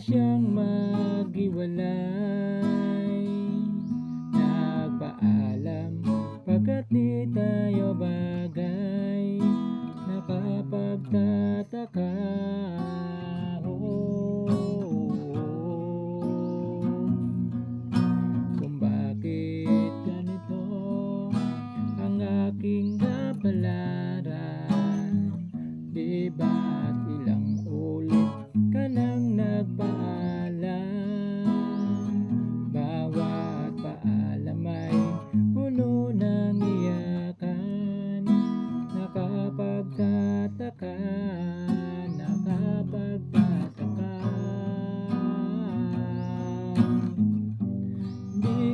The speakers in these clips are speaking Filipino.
siyang maghiwalay. Nagpaalam pagkat di tayo bagay. Nakapagtataka. Kung bakit ganito ang aking kapalaran Di ba't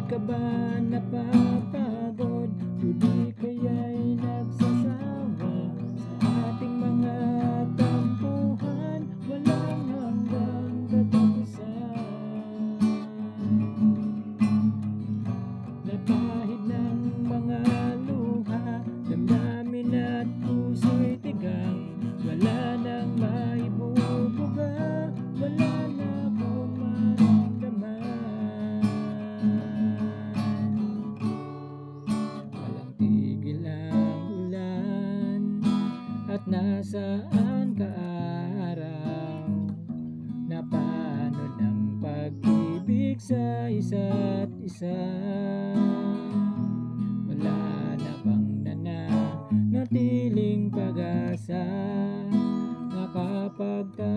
ka ba napapagod? O di kaya'y nagsasawa Nasaan ka araw na paano ng pag-ibig sa isa't isa? Wala na bang nana natiling pag-asa? Nakapagtanong